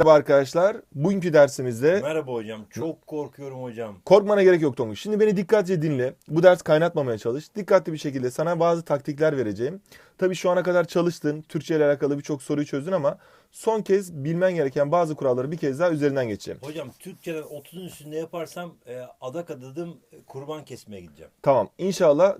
Merhaba arkadaşlar. Bugünkü dersimizde Merhaba hocam. Çok korkuyorum hocam. korkmana gerek yok Tonguç. Şimdi beni dikkatlice dinle. Bu ders kaynatmamaya çalış. Dikkatli bir şekilde sana bazı taktikler vereceğim. Tabii şu ana kadar çalıştın. Türkçe ile alakalı birçok soruyu çözdün ama son kez bilmen gereken bazı kuralları bir kez daha üzerinden geçeceğim. Hocam Türkçeden 30'un üstünde yaparsam e, adak adadım e, kurban kesmeye gideceğim. Tamam. İnşallah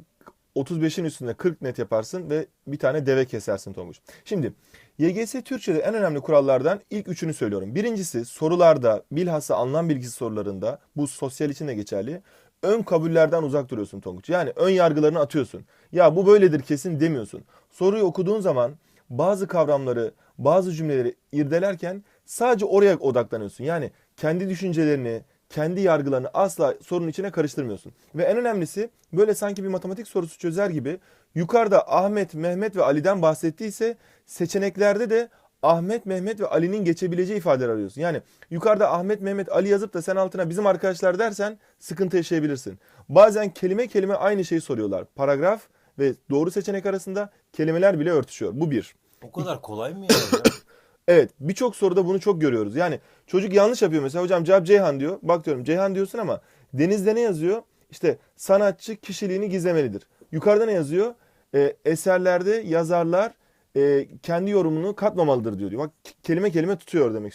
35'in üstünde 40 net yaparsın ve bir tane deve kesersin Tonguç. Şimdi YGS Türkçe'de en önemli kurallardan ilk üçünü söylüyorum. Birincisi sorularda bilhassa anlam bilgisi sorularında bu sosyal için de geçerli. Ön kabullerden uzak duruyorsun Tonguç. Yani ön yargılarını atıyorsun. Ya bu böyledir kesin demiyorsun. Soruyu okuduğun zaman bazı kavramları, bazı cümleleri irdelerken sadece oraya odaklanıyorsun. Yani kendi düşüncelerini, kendi yargılarını asla sorunun içine karıştırmıyorsun. Ve en önemlisi böyle sanki bir matematik sorusu çözer gibi yukarıda Ahmet, Mehmet ve Ali'den bahsettiyse seçeneklerde de Ahmet, Mehmet ve Ali'nin geçebileceği ifadeler arıyorsun. Yani yukarıda Ahmet, Mehmet, Ali yazıp da sen altına bizim arkadaşlar dersen sıkıntı yaşayabilirsin. Bazen kelime kelime aynı şeyi soruyorlar. Paragraf ve doğru seçenek arasında kelimeler bile örtüşüyor. Bu bir. O kadar kolay mı ya hocam? Evet birçok soruda bunu çok görüyoruz. Yani çocuk yanlış yapıyor mesela hocam cevap Ceyhan diyor. Bak diyorum Ceyhan diyorsun ama denizde ne yazıyor? İşte sanatçı kişiliğini gizlemelidir. Yukarıda ne yazıyor? Ee, eserlerde yazarlar e, kendi yorumunu katmamalıdır diyor. Bak kelime kelime tutuyor demek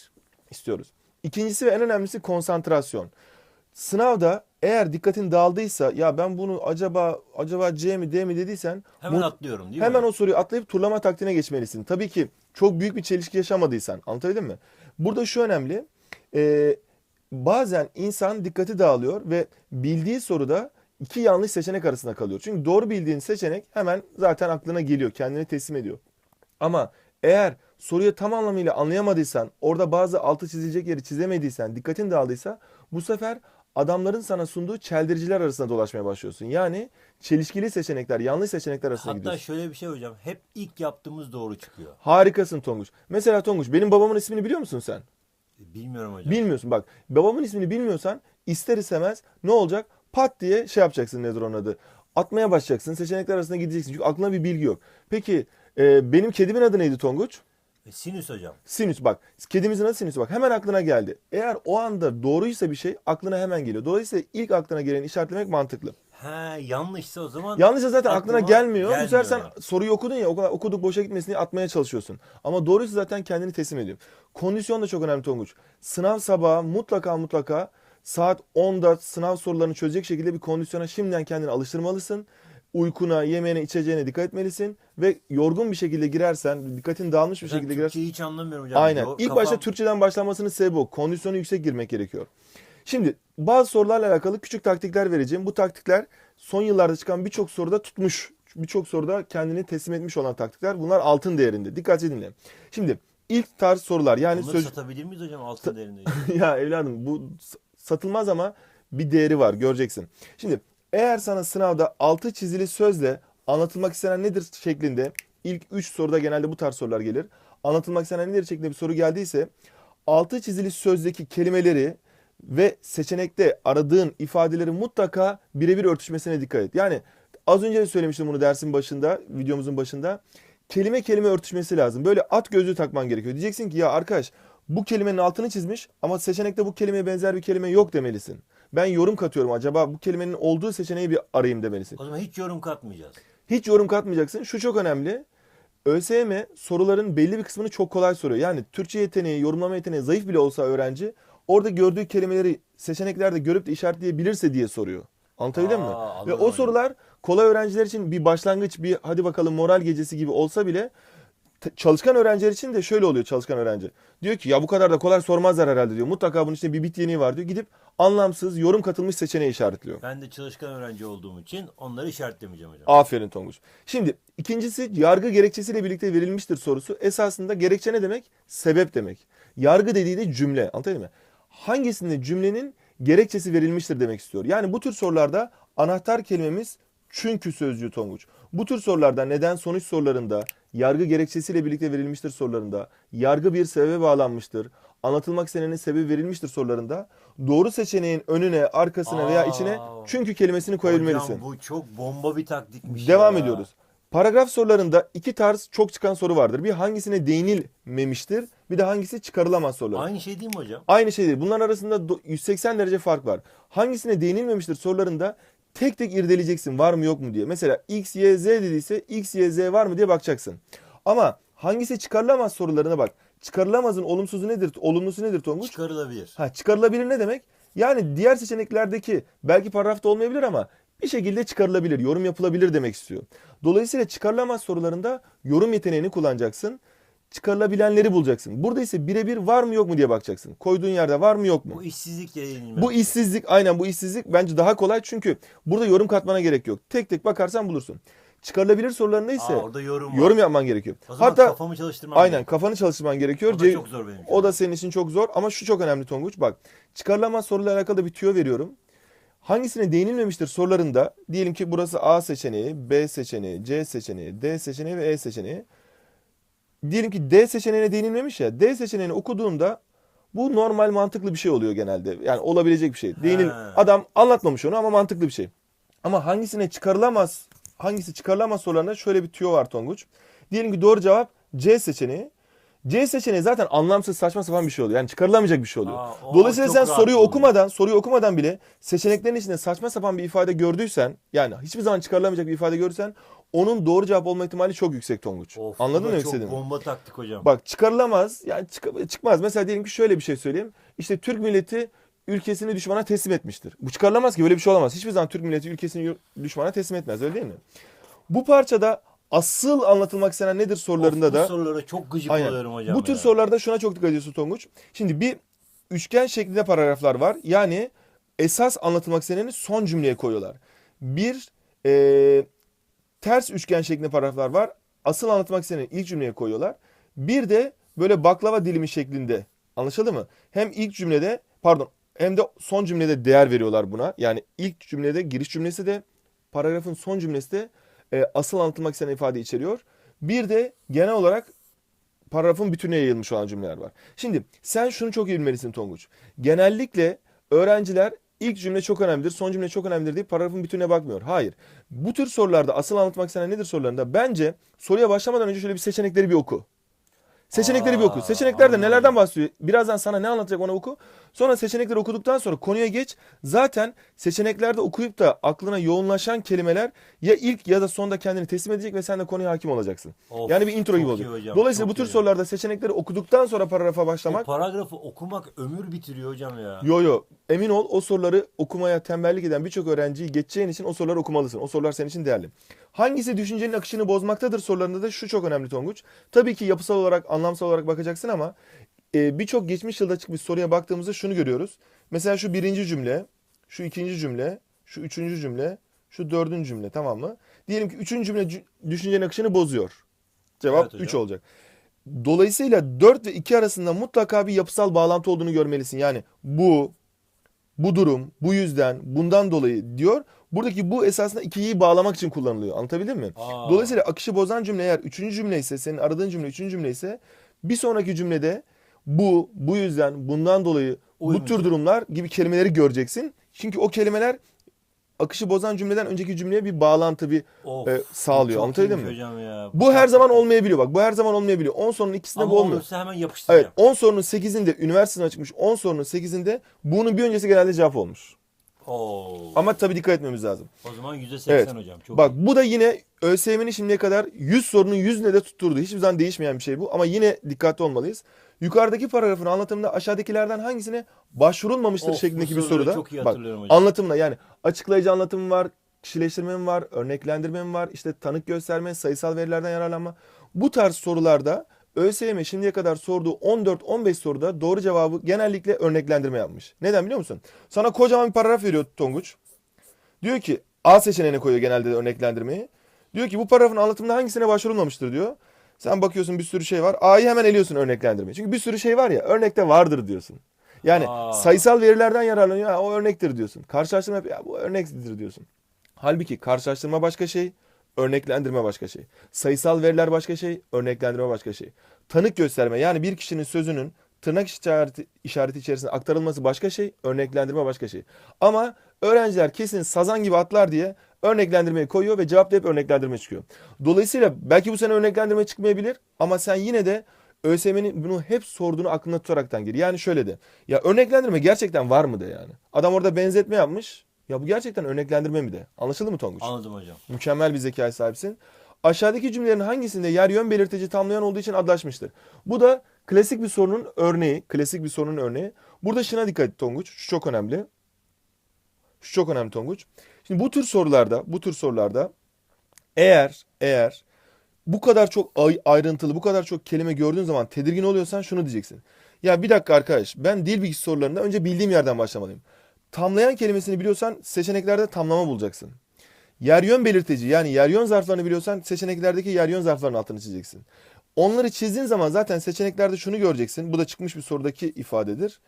istiyoruz. İkincisi ve en önemlisi konsantrasyon. Sınavda eğer dikkatin dağıldıysa ya ben bunu acaba acaba C mi D mi dediysen Hemen atlıyorum değil Hemen mi? o soruyu atlayıp turlama taktiğine geçmelisin. Tabii ki çok büyük bir çelişki yaşamadıysan. Anlatabildim mi? Burada şu önemli. Ee, bazen insan dikkati dağılıyor ve bildiği soruda iki yanlış seçenek arasında kalıyor. Çünkü doğru bildiğin seçenek hemen zaten aklına geliyor. Kendini teslim ediyor. Ama eğer soruyu tam anlamıyla anlayamadıysan, orada bazı altı çizilecek yeri çizemediysen, dikkatin dağıldıysa bu sefer adamların sana sunduğu çeldiriciler arasında dolaşmaya başlıyorsun. Yani çelişkili seçenekler, yanlış seçenekler arasında Hatta gidiyorsun. şöyle bir şey hocam. Hep ilk yaptığımız doğru çıkıyor. Harikasın Tonguç. Mesela Tonguç benim babamın ismini biliyor musun sen? E, Bilmiyorum hocam. Bilmiyorsun bak. Babamın ismini bilmiyorsan ister istemez ne olacak? Pat diye şey yapacaksın nedir onun adı? Atmaya başlayacaksın. Seçenekler arasında gideceksin. Çünkü aklına bir bilgi yok. Peki e, benim kedimin adı neydi Tonguç? E, sinüs hocam. Sinüs bak. Kedimizin adı sinüs bak. Hemen aklına geldi. Eğer o anda doğruysa bir şey aklına hemen geliyor. Dolayısıyla ilk aklına geleni işaretlemek mantıklı. He yanlışsa o zaman Yanlışsa zaten aklına aklıma gelmiyor. Bu sefer sen gelmiyor. soruyu okudun ya o kadar okuduk boşa gitmesin diye atmaya çalışıyorsun. Ama doğruysa zaten kendini teslim ediyor. Kondisyon da çok önemli Tonguç. Sınav sabahı mutlaka mutlaka saat 10'da sınav sorularını çözecek şekilde bir kondisyona şimdiden kendini alıştırmalısın. Uykuna, yemeğine, içeceğine dikkat etmelisin ve yorgun bir şekilde girersen, dikkatin dağılmış bir Ben şekilde girersen hiç anlamıyorum hocam. Aynen. Yo- İlk kafam- başta Türkçeden başlamasının sebebi o. Kondisyonu yüksek girmek gerekiyor. Şimdi bazı sorularla alakalı küçük taktikler vereceğim. Bu taktikler son yıllarda çıkan birçok soruda tutmuş. Birçok soruda kendini teslim etmiş olan taktikler. Bunlar altın değerinde. Dikkatli dinle. Şimdi ilk tarz sorular yani Bunları söz... satabilir miyiz hocam altın değerinde? ya evladım bu satılmaz ama bir değeri var göreceksin. Şimdi eğer sana sınavda altı çizili sözle anlatılmak istenen nedir şeklinde ilk 3 soruda genelde bu tarz sorular gelir. Anlatılmak istenen nedir şeklinde bir soru geldiyse altı çizili sözdeki kelimeleri ve seçenekte aradığın ifadeleri mutlaka birebir örtüşmesine dikkat et. Yani az önce de söylemiştim bunu dersin başında, videomuzun başında. Kelime kelime örtüşmesi lazım. Böyle at gözlüğü takman gerekiyor. Diyeceksin ki ya arkadaş bu kelimenin altını çizmiş ama seçenekte bu kelimeye benzer bir kelime yok demelisin. Ben yorum katıyorum acaba bu kelimenin olduğu seçeneği bir arayayım demelisin. o zaman hiç yorum katmayacağız. Hiç yorum katmayacaksın. Şu çok önemli. ÖSYM soruların belli bir kısmını çok kolay soruyor. Yani Türkçe yeteneği, yorumlama yeteneği zayıf bile olsa öğrenci orada gördüğü kelimeleri seçeneklerde görüp de işaretleyebilirse diye soruyor. Anlatabildim mi? Aa, Ve anladım o sorular kolay öğrenciler için bir başlangıç, bir hadi bakalım moral gecesi gibi olsa bile çalışkan öğrenciler için de şöyle oluyor çalışkan öğrenci. Diyor ki ya bu kadar da kolay sormazlar herhalde diyor. Mutlaka bunun içinde bir bit yeniği var diyor. Gidip anlamsız, yorum katılmış seçeneği işaretliyor. Ben de çalışkan öğrenci olduğum için onları işaretlemeyeceğim hocam. Aferin Tonguç. Şimdi ikincisi yargı gerekçesiyle birlikte verilmiştir sorusu. Esasında gerekçe ne demek? Sebep demek. Yargı dediği de cümle. Anladın mı? Hangisinde cümlenin gerekçesi verilmiştir demek istiyor. Yani bu tür sorularda anahtar kelimemiz çünkü sözcüğü Tonguç. Bu tür sorularda neden sonuç sorularında, yargı gerekçesiyle birlikte verilmiştir sorularında, yargı bir sebebe bağlanmıştır, anlatılmak istenenin sebebi verilmiştir sorularında doğru seçeneğin önüne, arkasına veya içine Aa. çünkü kelimesini koyabilmelisin. Hocam bu çok bomba bir taktikmiş Devam ya. ediyoruz. Paragraf sorularında iki tarz çok çıkan soru vardır. Bir hangisine değinilmemiştir, bir de hangisi çıkarılamaz sorular. Aynı şey değil mi hocam? Aynı şey değil. Bunların arasında do- 180 derece fark var. Hangisine değinilmemiştir sorularında tek tek irdeleyeceksin var mı yok mu diye. Mesela x, y, z dediyse x, y, z var mı diye bakacaksın. Ama hangisi çıkarılamaz sorularına bak. Çıkarılamazın olumsuzu nedir, olumlusu nedir Tonguç? Çıkarılabilir. Ha, çıkarılabilir ne demek? Yani diğer seçeneklerdeki belki paragrafta olmayabilir ama bir şekilde çıkarılabilir, yorum yapılabilir demek istiyor. Dolayısıyla çıkarılamaz sorularında yorum yeteneğini kullanacaksın. Çıkarılabilenleri bulacaksın. Burada ise birebir var mı yok mu diye bakacaksın. Koyduğun yerde var mı yok mu? Bu işsizlik yenilmez. Bu işsizlik aynen bu işsizlik bence daha kolay çünkü burada yorum katmana gerek yok. Tek tek bakarsan bulursun. Çıkarılabilir sorularında ise Aa, orada yorum var. yorum yapman gerekiyor. O zaman Hatta kafamı çalıştırmam aynen gerekiyor. kafanı çalıştırman gerekiyor. O da çok zor benim için. o da senin için çok zor ama şu çok önemli Tonguç. Bak çıkarılamaz soruyla alakalı bir tüyo veriyorum. Hangisine değinilmemiştir sorularında diyelim ki burası A seçeneği, B seçeneği, C seçeneği, D seçeneği ve E seçeneği. Diyelim ki D seçeneğine değinilmemiş ya. D seçeneğini okuduğunda bu normal mantıklı bir şey oluyor genelde. Yani olabilecek bir şey. Değinil Ha. adam anlatmamış onu ama mantıklı bir şey. Ama hangisine çıkarılamaz, hangisi çıkarılamaz sorularında şöyle bir tüyo var Tonguç. Diyelim ki doğru cevap C seçeneği. C seçeneği zaten anlamsız saçma sapan bir şey oluyor. Yani çıkarılamayacak bir şey oluyor. Aa, o Dolayısıyla çok sen rahat soruyu oluyor. okumadan, soruyu okumadan bile seçeneklerin içinde saçma sapan bir ifade gördüysen, yani hiçbir zaman çıkarılamayacak bir ifade görürsen onun doğru cevap olma ihtimali çok yüksek Tonguç. Of, Anladın mı demek çok istediğimi? bomba taktik hocam. Bak çıkarılamaz, yani çık- çıkmaz. Mesela diyelim ki şöyle bir şey söyleyeyim. İşte Türk milleti ülkesini düşmana teslim etmiştir. Bu çıkarılamaz ki böyle bir şey olamaz. Hiçbir zaman Türk milleti ülkesini düşmana teslim etmez öyle değil mi? Bu parçada asıl anlatılmak istenen nedir sorularında Of, da Bu sorulara çok gıcık Aynen. oluyorum hocam Bu tür ya. sorularda şuna çok dikkat ediyorsun Tonguç. Şimdi bir üçgen şeklinde paragraflar var. Yani esas anlatılmak isteneni son cümleye koyuyorlar. Bir eee, ters üçgen şeklinde paragraflar var. Asıl anlatmak isteneni ilk cümleye koyuyorlar. Bir de böyle baklava dilimi şeklinde. Anlaşıldı mı? Hem ilk cümlede pardon hem de son cümlede değer veriyorlar buna. Yani ilk cümlede giriş cümlesi de paragrafın son cümlesi de e, asıl anlatılmak istenen ifade içeriyor. Bir de genel olarak paragrafın bütününe yayılmış olan cümleler var. Şimdi sen şunu çok iyi bilmelisin Tonguç. Genellikle öğrenciler ilk cümle çok önemlidir, son cümle çok önemlidir deyip paragrafın bütününe bakmıyor. Hayır. Bu tür sorularda asıl anlatmak istenen nedir sorularında? Bence soruya başlamadan önce şöyle bir seçenekleri bir oku. Seçenekleri bir oku. Aa, Seçeneklerde anladım. nelerden bahsediyor? Birazdan sana ne anlatacak onu oku. Sonra seçenekleri okuduktan sonra konuya geç. Zaten seçeneklerde okuyup da aklına yoğunlaşan kelimeler ya ilk ya da sonda kendini teslim edecek ve sen de konuya hakim olacaksın. Of, yani bir intro gibi olacak. hocam, Dolayısıyla bu tür hocam. sorularda seçenekleri okuduktan sonra paragrafa O başlamak paragrafı okumak ömür bitiriyor hocam ya. Yo yo emin ol o soruları okumaya tembellik eden birçok öğrenciyi geçeceğin için o soruları okumalısın. O sorular senin için değerli. Hangisi düşüncenin akışını bozmaktadır sorularında da şu çok önemli Tonguç. Tabii ki yapısal olarak, anlamsal olarak bakacaksın ama e, birçok geçmiş yılda çıkmış soruya baktığımızda şunu görüyoruz. Mesela şu birinci cümle, şu ikinci cümle, şu üçüncü cümle, şu dördüncü cümle tamam mı? Diyelim ki üçüncü cümle cü- düşüncenin akışını bozuyor. Cevap Evet. 3 olacak. Dolayısıyla 4 ve 2 arasında mutlaka bir yapısal bağlantı olduğunu görmelisin. Yani bu, bu durum, bu yüzden, bundan dolayı diyor. Buradaki bu esasında ikiyi bağlamak için kullanılıyor. Anlatabildim mi? Aa. Dolayısıyla akışı bozan cümle eğer üçüncü cümle ise, senin aradığın cümle üçüncü cümle ise bir sonraki cümlede bu, bu yüzden, bundan dolayı, bu Uymayacak. tür durumlar gibi kelimeleri göreceksin. Çünkü o kelimeler akışı bozan cümleden önceki cümleye bir bağlantı, bir Of, e, sağlıyor. Anlatabildim mi? Hocam ya. Bu her zaman olmayabiliyor. Bak bu her zaman olmayabiliyor. 10 sorunun ikisinde Ama bu olmuyor. olursa hemen Evet yapıştıracağım. 10 sorunun 8'inde üniversiteden çıkmış 10 sorunun 8'inde bunun bir öncesi genelde cevap olmuş. Oo. Ama tabii dikkat etmemiz lazım. o zaman %80 Evet. hocam. Çok Bak iyi. bu da yine ÖSYM'nin şimdiye kadar 100 sorunun 100'üne de tutturdu. Hiçbir zaman değişmeyen bir şey bu ama yine dikkatli olmalıyız. Yukarıdaki paragrafın anlatımında aşağıdakilerden hangisine başvurulmamıştır Of, şeklindeki bu bir soruda. çok iyi Bak hatırlıyorum hocam. anlatımla yani açıklayıcı anlatım var, kişileştirme mi var, örneklendirme mi var, işte tanık gösterme, sayısal verilerden yararlanma. Bu tarz sorularda ÖSYM şimdiye kadar sorduğu 14-15 soruda doğru cevabı genellikle örneklendirme yapmış. Neden biliyor musun? Sana kocaman bir paragraf veriyor Tonguç. Diyor ki A seçeneğine koyuyor genelde de örneklendirmeyi. Diyor ki bu paragrafın anlatımında hangisine başvurulmamıştır diyor. Sen bakıyorsun bir sürü şey var. A'yı hemen eliyorsun örneklendirmeyi. Çünkü bir sürü şey var ya örnekte vardır diyorsun. Yani Aa. sayısal verilerden yararlanıyor. Ha, o örnektir diyorsun. Karşılaştırma yap- ya bu örnektir diyorsun. Halbuki karşılaştırma başka şey, örneklendirme başka şey. Sayısal veriler başka şey, örneklendirme başka şey. Tanık gösterme yani bir kişinin sözünün tırnak işareti, işareti içerisinde aktarılması başka şey, örneklendirme başka şey. Ama öğrenciler kesin sazan gibi atlar diye örneklendirmeyi koyuyor ve cevapta hep örneklendirme çıkıyor. Dolayısıyla belki bu sene örneklendirme çıkmayabilir ama sen yine de ÖSYM'nin bunu hep sorduğunu aklında tutaraktan gir. Yani şöyle de. Ya örneklendirme gerçekten var mı de yani. Adam orada benzetme yapmış. Ya bu gerçekten örneklendirme mi de. Anlaşıldı mı Tonguç? Anladım hocam. Mükemmel bir zekaya sahipsin. Aşağıdaki cümlelerin hangisinde yer yön belirtici tamlayan olduğu için adlaşmıştır? Bu da klasik bir sorunun örneği. Klasik bir sorunun örneği. Burada şuna dikkat et Tonguç. Şu çok önemli. Şu çok önemli Tonguç. Şimdi bu tür sorularda, bu tür sorularda eğer eğer bu kadar çok ay- ayrıntılı, bu kadar çok kelime gördüğün zaman tedirgin oluyorsan şunu diyeceksin. Ya bir dakika arkadaş, ben dil bilgisi sorularında önce bildiğim yerden başlamalıyım. Tamlayan kelimesini biliyorsan seçeneklerde tamlama bulacaksın. Yer yön belirtici yani yer yön zarflarını biliyorsan seçeneklerdeki yer yön zarflarının altını çizeceksin. Onları çizdiğin zaman zaten seçeneklerde şunu göreceksin. Bu da çıkmış bir sorudaki ifadedir.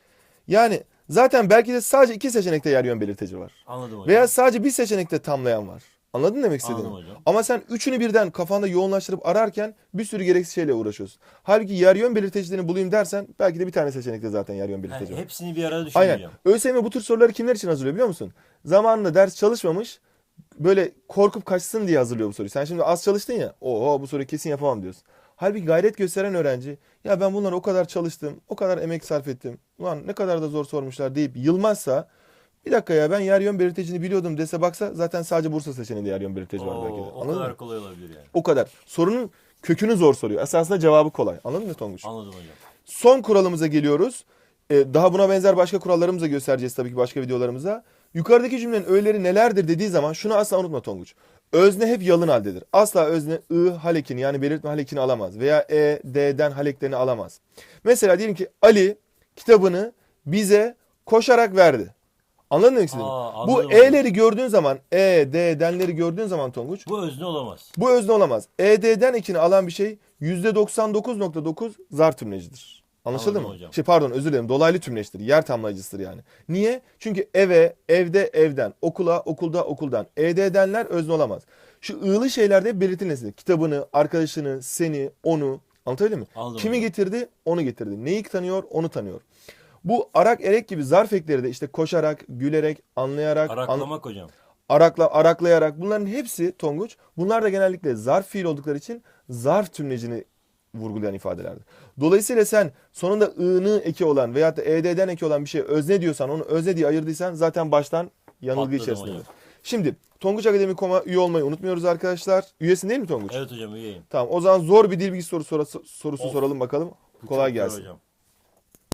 Yani zaten belki de sadece iki seçenekte yer yön belirtici var. Anladım hocam. Veya sadece bir seçenekte tamlayan var. Anladın demek istediğimi? Anladım hocam. Ama sen üçünü birden kafanda yoğunlaştırıp ararken bir sürü gereksiz şeyle uğraşıyorsun. Halbuki yer yön belirtecilerini bulayım dersen belki de bir tane seçenekte zaten yer yön belirteci var. hepsini bir arada Aynen. düşüneceğim. ÖSYM bu tür soruları kimler için hazırlıyor biliyor musun? Zamanında ders çalışmamış, böyle korkup kaçsın diye hazırlıyor bu soruyu. Sen şimdi az çalıştın ya, oho bu soruyu kesin yapamam diyorsun. Halbuki gayret gösteren öğrenci, ya ben bunları o kadar çalıştım, o kadar emek sarf ettim, ulan ne kadar da zor sormuşlar deyip yılmazsa, bir dakika ya ben yer yön belirtecini biliyordum dese baksa zaten sadece Bursa seçeneğinde yer yön belirteci var belki de. Oo, o Anladın kadar mı? kolay olabilir yani. O kadar. Sorunun kökünü zor soruyor. Esasında cevabı kolay. Anladın mı Tonguç? Anladım hocam. Son kuralımıza geliyoruz. Ee, daha buna benzer başka kurallarımızı da göstereceğiz tabii ki başka videolarımızda. Yukarıdaki cümlenin öğeleri nelerdir dediği zaman şunu asla unutma Tonguç. Özne hep yalın haldedir. Asla özne ı halekini yani belirtme halekini alamaz. Veya e, d'den haleklerini alamaz. Mesela diyelim ki Ali kitabını bize koşarak verdi. Anladın mı istediğimi? Aa, Bu anladım e'leri gördüğün zaman e, d, denleri gördüğün zaman Tonguç Bu özne olamaz. bu özne olamaz. ED'den ekini alan bir şey %99.9 zar tümlecidir. Anlaşıldı Anladım mı? hocam. Şey pardon özür dilerim. Dolaylı tümleçtir. Yer tamlayıcısıdır yani. Niye? Çünkü eve, evde, evden, okula, okulda, okuldan. ED'denler özne olamaz. Şu ığlı şeylerde hep belirtilmesi. Kitabını, arkadaşını, seni, onu. Anlatabildim mi? Anladım Kimi hocam. getirdi? Onu getirdi. Neyi tanıyor? Onu tanıyor. Bu arak erek gibi zarf ekleri de işte koşarak, gülerek, anlayarak, an- Araklamak hocam. arakla araklayarak bunların hepsi Tonguç. Bunlar da genellikle zarf fiil oldukları için zarf tümlecini vurgulayan ifadelerdir. Dolayısıyla sen sonunda ı'nı eki olan veyahut da ed'den eki olan bir şey özne diyorsan onu özne diye ayırdıysan zaten baştan yanılgı Patladım içerisindedir. hocam. Şimdi Tonguç Akademi.com'a üye olmayı unutmuyoruz arkadaşlar. Üyesin değil mi Tonguç? Evet hocam üyeyim. Tamam o zaman zor bir dil bilgisi sorusu, sorusu Of. soralım bakalım. Kolay çok gelsin. Hocam.